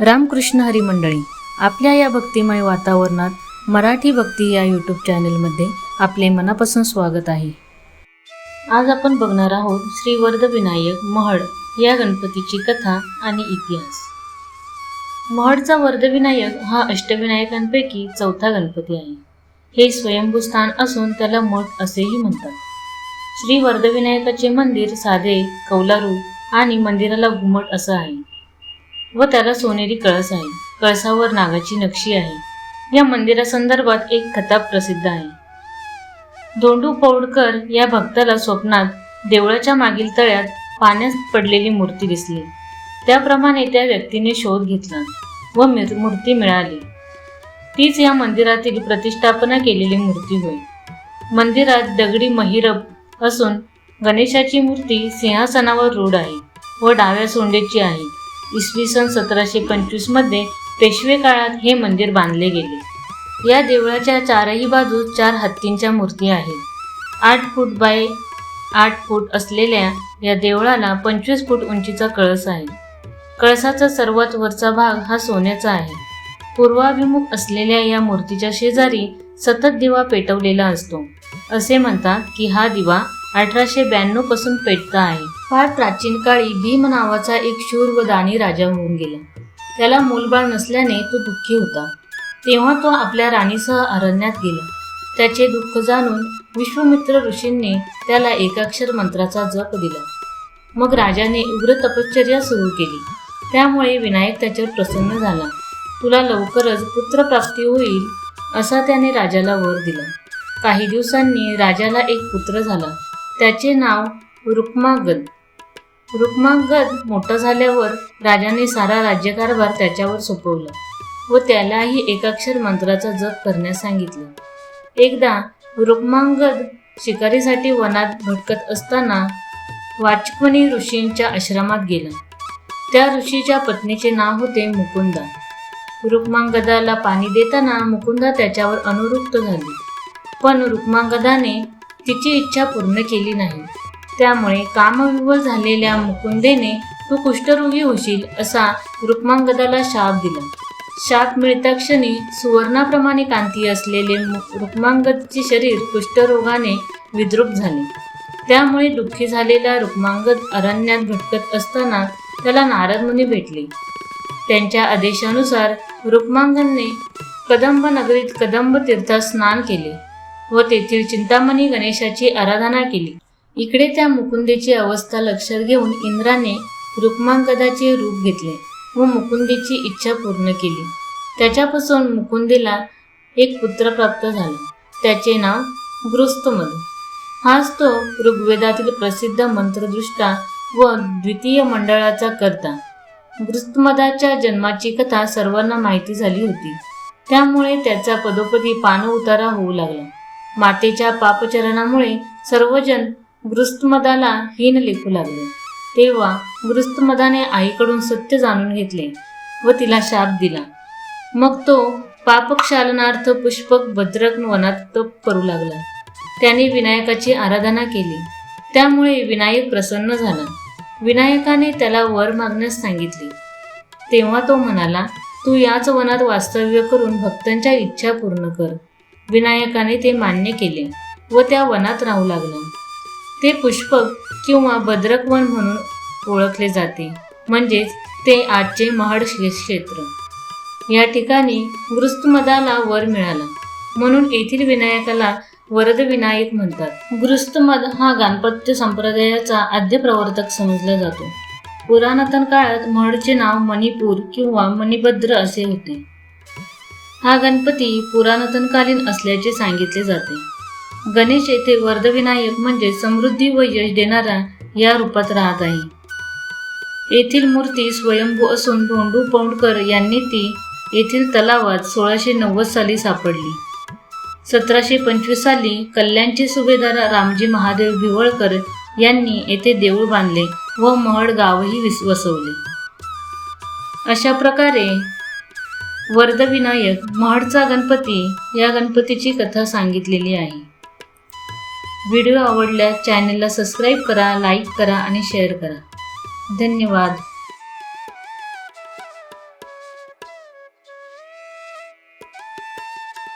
रामकृष्ण हरी मंडळी आपल्या या भक्तिमय वातावरणात मराठी भक्ती या यूट्यूब चॅनेलमध्ये आपले मनापासून स्वागत आहे. आज आपण बघणार आहोत श्री वरदविनायक महड या गणपतीची कथा आणि इतिहास. महडचा वर्धविनायक हा अष्टविनायकांपैकी चौथा गणपती आहे. हे स्वयंभू स्थान असून त्याला मठ असेही म्हणतात. श्री वर्धविनायकाचे मंदिर साधे कौलारू आणि मंदिराला घुमट असं आहे. व त्याला सोनेरी कळस आहे. कळसावर नागाची नक्षी आहे. या मंदिरासंदर्भात एक कथा प्रसिद्ध आहे. धोंडू पौडकर या भक्ताला स्वप्नात देवळाच्या मागील तळ्यात पाण्यात पडलेली मूर्ती दिसली. त्याप्रमाणे त्या व्यक्तीने शोध घेतला व मूर्ती मिळाली. तीच या मंदिरातील प्रतिष्ठापना केलेली मूर्ती होय. मंदिरात दगडी महिरप असून गणेशाची मूर्ती सिंहासनावर रूढ आहे व डाव्या सोंडेची आहे. इसवी सन सतराशे पंचवीसमध्ये पेशवे काळात हे मंदिर बांधले गेले. या देवळाच्या चारही बाजूस चार हत्तींच्या मूर्ती आहेत. आठ फूट बाय आठ फूट असलेल्या या देवळाला पंचवीस फूट उंचीचा कळस आहे. कळसाचा सर्वात वरचा भाग हा सोन्याचा आहे. पूर्वाभिमुख असलेल्या या मूर्तीच्या शेजारी सतत दिवा पेटवलेला असतो. असे म्हणतात की हा दिवा अठराशे ब्याण्णवपासून पेटता आहे. फार प्राचीन काळी भीम नावाचा एक शूर व दानी राजा होऊन गेला. त्याला मूलबाळ नसल्याने तो दुःखी होता. तेव्हा तो आपल्या राणीसह अरण्यात गेला. त्याचे दुःख जाणून विश्वमित्र ऋषींनी त्याला एकाक्षर मंत्राचा जप दिला. मग राजाने उग्र तपश्चर्या सुरू केली. त्यामुळे विनायक त्याच्यावर प्रसन्न झाला. तुला लवकरच पुत्रप्राप्ती होईल असा त्याने राजाला वर दिला. काही दिवसांनी राजाला एक पुत्र झाला. त्याचे नाव रुक्मागद रुक्मांगद मोठा झाल्यावर राजाने सारा राज्यकारभार त्याच्यावर सोपवला व त्यालाही एकाक्षर मंत्राचा जप करण्यास सांगितलं. एकदा रुक्मांगद शिकारीसाठी वनात भटकत असताना वाचपणी ऋषींच्या आश्रमात गेला. त्या ऋषीच्या पत्नीचे नाव होते मुकुंदा. रुक्मांगदाला पाणी देताना मुकुंदा त्याच्यावर अनुरुक्त झाली. पण रुक्मांगदाने तिची इच्छा पूर्ण केली नाही. त्यामुळे कामविवल झालेल्या मुकुंदेने तू कुष्ठरोगी होशील असा रुक्मांगदाला शाप दिला. शाप मिळता क्षणी सुवर्णाप्रमाणे कांती असलेले रुक्मांगदचे शरीर कुष्ठरोगाने विद्रूप झाले. त्यामुळे दुःखी झालेला रुक्मांगद अरण्यात भटकत असताना त्याला नारद मुनी भेटले. त्यांच्या आदेशानुसार रुक्मांगदने कदंब नगरीत कदंब तीर्थात स्नान केले व तेथील चिंतामणी गणेशाची आराधना केली. इकडे त्या मुकुंदेची अवस्था लक्षात घेऊन इंद्राने रुक्मांगदाचे रूप घेतले व मुकुंदेची इच्छा पूर्ण केली. त्याच्यापासून मुकुंदेला एक पुत्र प्राप्त झाला. त्याचे नाव गृस्तमध हाच तो ऋग्वेदातील प्रसिद्ध मंत्रदृष्टा व द्वितीय मंडळाचा कर्ता. गृस्तमदाच्या जन्माची कथा सर्वांना माहिती झाली होती. त्यामुळे त्याचा पदोपदी पान उतारा होऊ लागला. मातेच्या पापचरणामुळे सर्वजण वृस्तमदाला हीन लेखू लागले. तेव्हा वृस्तमदाने आईकडून सत्य जाणून घेतले व तिला शाप दिला. मग तो पापक्षालनार्थ पुष्पक भद्रक वनात तप करू लागला. त्याने विनायकाची आराधना केली. त्यामुळे विनायक प्रसन्न झाला. विनायकाने त्याला वर मागण्यास सांगितले. तेव्हा तो म्हणाला तू याच वनात वास्तव्य करून भक्तांच्या इच्छा पूर्ण कर. विनायकाने ते मान्य केले व त्या वनात राहू लागला. ते पुष्पक किंवा भद्रकवन म्हणून ओळखले जाते. म्हणजेच ते आजचे महड क्षेत्र. या ठिकाणी गृस्तमदाला वर मिळाला. म्हणून येथील विनायकाला वरद विनायक म्हणतात. गृस्तमद हा गाणपत्य संप्रदायाचा आद्य प्रवर्तक समजला जातो. पुराणतन काळात महडचे नाव मणिपूर किंवा मणिभद्र असे होते. हा गणपती पुराणतनकालीन असल्याचे सांगितले जाते. गणेश येथे वर्धविनायक म्हणजे समृद्धी व यश देणारा या रूपात राहत आहे. येथील मूर्ती स्वयंभू असून धोंडू पौंडकर यांनी ती येथील तलावात सोळाशे नव्वद साली सापडली. सतराशे पंचवीस साली कल्याणचे सुभेदार रामजी महादेव भिवळकर यांनी येथे देऊळ बांधले व महड गावही विस वसवले. अशा प्रकारे वर्धविनायक महडचा गणपती या गणपतीची कथा सांगितलेली आहे. व्हिडिओ आवडल्यास चॅनलला सबस्क्राईब करा लाईक करा आणि शेअर करा. धन्यवाद.